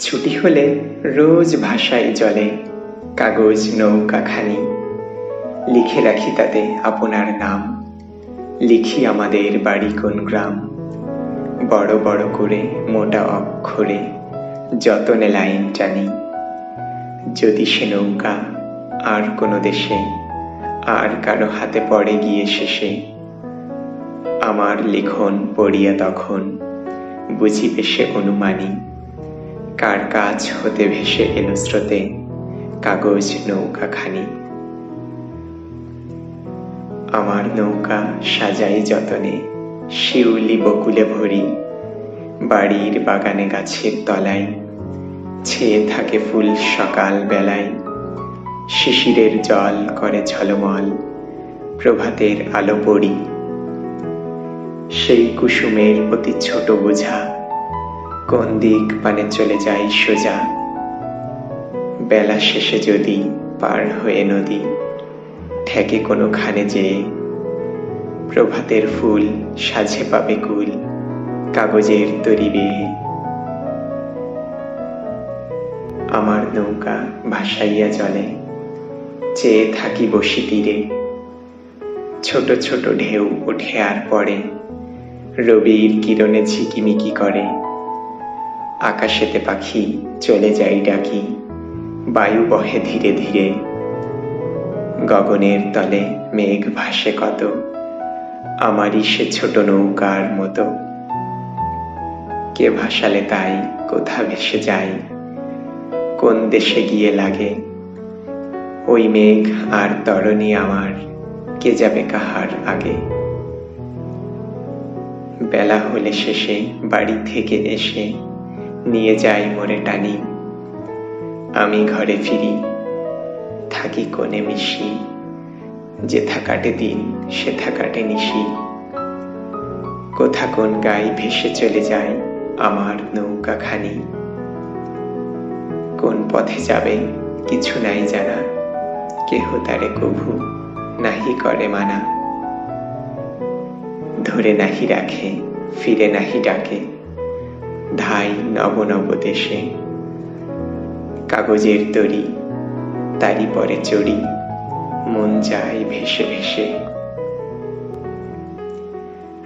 ছুটি হলে রোজ ভাষায় জলে, কাগজ, নৌকা নৌকাখানি লিখে রাখি তাতে আপনার নাম। লিখি আমাদের বাড়ি কোন গ্রাম। বড় বড় করে, মোটা অক্ষরে, যতনে লাইন টানি। যদি সে নৌকা আর কোনো দেশে, আর কারও হাতে পড়ে গিয়ে শেষে, আমার লিখন পড়িয়া তখন বুঝিবে সে অনুমানী। কার কাজ হতে ভেসে এলো স্রোতে? কাগজ, নৌকা, খানি। আমার নৌকা সাজাই যতনে, শিউলি বকুলে ভরি। বাড়ির বাগানে গাছের তলায়, ছেয়ে থাকে ফুল সকাল বেলায়। শিশিরের জল করে ঝলমল, প্রভাতের আলো পড়ি। সেই কুসুমের অতি ছোট বোঝা কোন দিক পানে চলে যাই সোজা? বেলা শেষে যদি পার হয়ে নদী, ঠেকে কোনো খানে যেয়ে প্রভাতের ফুল সাজে পাবে কুল কাগজের তরি বেয়ে আমার নৌকা ভাসাইয়া জলে চেয়ে থাকি বসি তীরে। ছোট ছোট ঢেউ ওঠে আর পড়ে, রবির কিরণে ঝিকিমিকি করে। আকাশেতে পাখি চলে যাই ডাকি। বায়ু বহে ধীরে ধীরে। গগনের তলে মেঘ ভাসে কত। আমারই সে ছোট নৌকার মতো। কে ভাসালে তাই, কোথা ভেসে যায়। কোন দেশে গিয়ে লাগে। ওই মেঘ আর তরণী আমার, কে যাবে কাহার আগে। বেলা হলে শেষে বাড়ি থেকে এসে নিয়ে যাই মোরে টানি। আমি ঘরে ফিরি, থাকি কোণে মিশি। যেথা কাটে দিন সেথা কাটে নিশি। কোথা কোন গাই ভেসে চলে যায়, আমার নৌকা খানি। কোন পথে যাবে, কিছু নাই জানা। কেহ তারে কভু, নাহি করে মানা। ধরে নাহি রাখে, ফিরে নাহি ডাকে। ধাই নব নব দেশে কাগজের তরি তারি পরে চড়ি, মন যায় ভেসে ভেসে।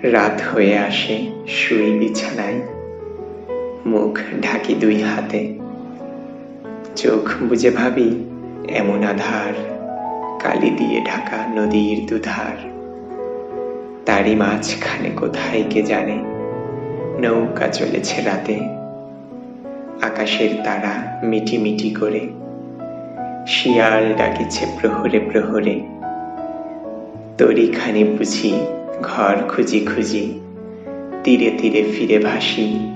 রাত হয়ে আসে শুই বিছানায়, মুখ ঢাকি দুই হাতে। চোখ বুঝে ভাবি, এমন আধার, কালি দিয়ে ঢাকা নদীর দুধার। তারই মাঝখানে কোথায় কে জানে। নৌকা চলেছে রাতে। আকাশের তারা মিটি মিটি করে। শিয়াল ডাকিছে প্রহরে প্রহরে। তরিখানি বুঝি, ঘর খুঁজি খুঁজি, তীরে তীরে ফিরে ভাসি।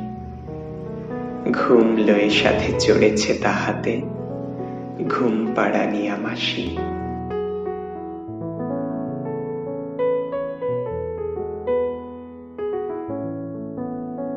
ঘুম লয়ে সাথে চড়েছে তাহাতে, ঘুম পাড়া নিয়া মাসি